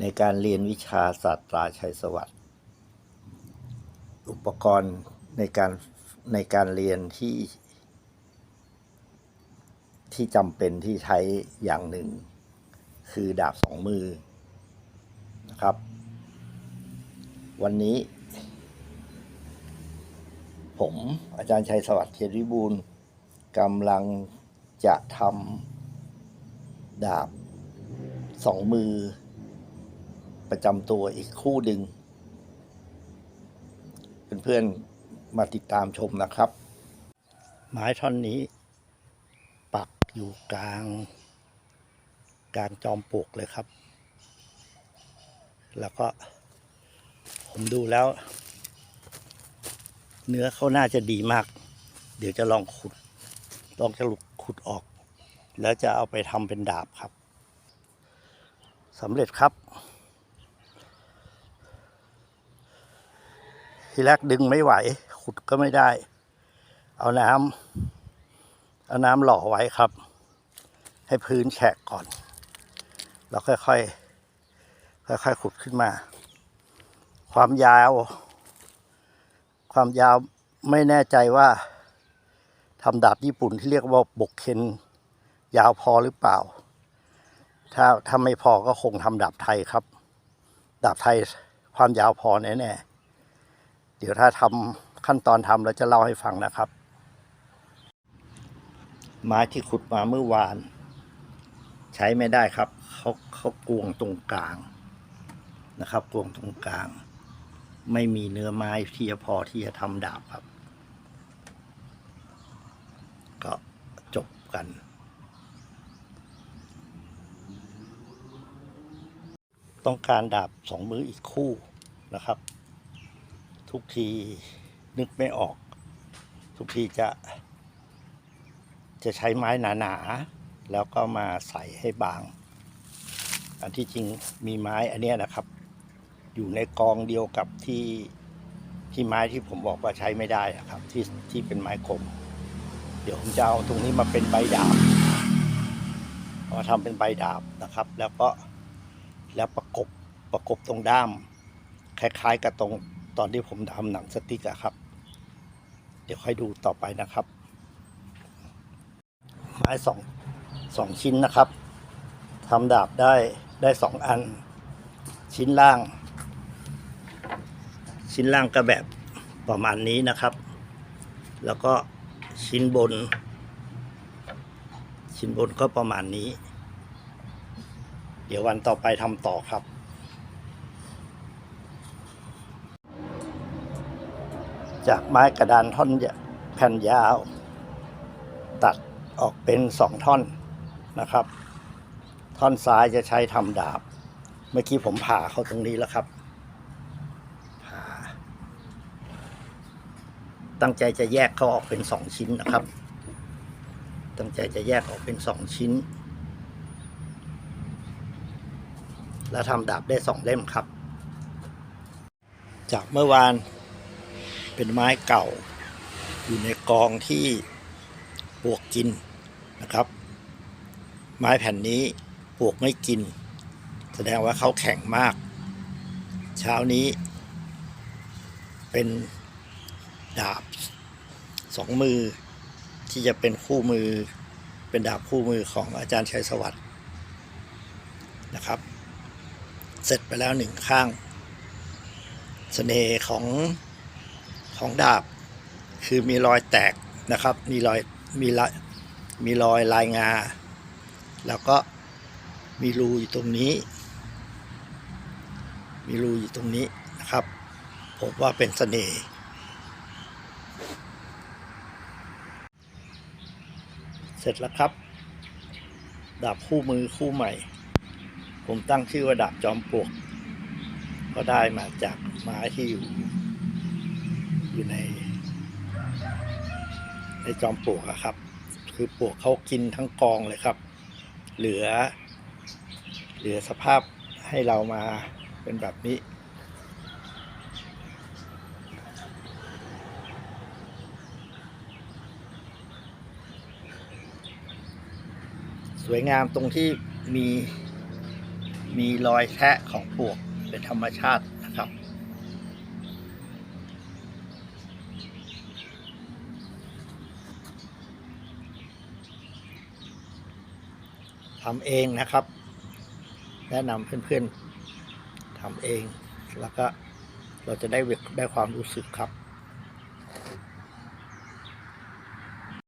ในการเรียนวิชาศาสตราชัยสวัสดิ์อุปกรณ์ในการในการเรียนที่ ที่จำเป็นที่ใช้อย่างหนึ่ง คือดาบสองมือนะครับ วันนี้ ผมอาจารย์ชัยสวัสดิ์เทริบูรณ์กำลังจะทำดาบสองมือ ประจำตัวอีกคู่หนึ่งเพื่อนๆมาติดตามชมนะครับ ไม้ท่อนนี้ ปักอยู่กลาง กลางจอมปลวกเลยครับ แล้วก็ ผมดูแล้ว เนื้อเขาน่าจะดีมาก เดี๋ยวจะลองขุด ลองจะลุกขุดออก แล้วจะเอาไปทำเป็นดาบครับสำเร็จครับ ทีแรกดึงไม่ไหว ขุดก็ไม่ได้ เอาน้ำเอาน้ำหล่อไว้ครับ ให้พื้นแฉะก่อน แล้วค่อยๆค่อยๆขุดขึ้นมา ความยาว ความยาวไม่แน่ใจว่าทำดาบญี่ปุ่นที่เรียกว่าบกเคนยาวพอหรือเปล่า ถ้าถ้าไม่พอก็คงทำดาบไทยครับ ดาบไทยความยาวพอแน่ๆ เดี๋ยวถ้าทำขั้นตอนทำแล้วจะเล่าให้ฟังนะครับ ไม้ที่ขุดมาเมื่อวาน ใช้ไม่ได้ครับเขาเขากวงตรงกลางนะครับกวงตรงกลาง ไม่มีเนื้อไม้ที่จะพอที่จะทำดาบครับ ก็จบกันต้องการดาบสองมืออีกคู่นะครับ ทุกทีนึกไม่ออก ทุกทีจะ จะใช้ไม้หนาๆ แล้วก็มาใส่ให้บาง อันที่จริงมีไม้อันเนี้ยนะครับ อยู่ในกองเดียวกับที่ที่ไม้ที่ผมบอกว่าใช้ไม่ได้อะครับ ที่ที่เป็นไม้คมเดี๋ยวผมจะเอาตรงนี้มาเป็นใบดาบมาทำเป็นใบดาบนะครับ แล้วก็แล้วประกบประกบตรงด้าม คล้ายๆกับตรง ตอนที่ผมทำหนังสติ๊กอะครับ เดี๋ยวค่อยดูต่อไปนะครับ ไม้สองสองชิ้นนะครับทำดาบได้ได้สองอัน ชิ้นล่าง ชิ้นล่างก็แบบประมาณนี้นะครับ แล้วก็ชิ้นบน ชิ้นบนก็ประมาณนี้ เดี๋ยววันต่อไปทำต่อครับ จากไม้กระดานท่อนแผ่นยาว ตัดออกเป็นสองท่อนนะครับ ท่อนซ้ายจะใช้ทำดาบ เมื่อกี้ผมผ่าเข้าตรงนี้แล้วครับผ่าตั้งใจจะแยกเขาออกเป็นสองชิ้นนะครับ ตั้งใจจะแยกออกเป็นสองชิ้น แล้วทำดาบได้สองเล่มครับ จากเมื่อวาน เป็นไม้เก่า อยู่ในกองที่ปวกกินนะครับ ไม้แผ่นนี้ปวกไม่กิน แสดงว่าเขาแข็งมาก เช้านี้ เป็นดาบสองมือ ที่จะเป็นคู่มือ เป็นดาบคู่มือของอาจารย์ชัยสวัสดิ์นะครับ เสร็จไปแล้วหนึ่งข้างเสน่ห์ของ ของดาบ คือมีรอยแตกนะครับ มีรอยมีรอยมีรอยลายงา แล้วก็มีรูอยู่ตรงนี้ มีรูอยู่ตรงนี้นะครับ ผมว่าเป็นเสน่ห์เสร็จแล้วครับ ดาบคู่มือคู่ใหม่ ผมตั้งชื่อว่าดาบจอมปลวก ก็ได้มาจากไม้ที่อยู่ อยู่ใน ในจอมปลวกอะครับ คือปลวกเขากินทั้งกองเลยครับ เหลือ เหลือสภาพให้เรามาเป็นแบบนี้สวยงามตรงที่มีมีรอยแทะของปลวกเป็นธรรมชาตินะครับ ทำเองนะครับ แนะนำเพื่อนๆทำเอง แล้วก็เราจะได้ได้ความรู้สึกครับ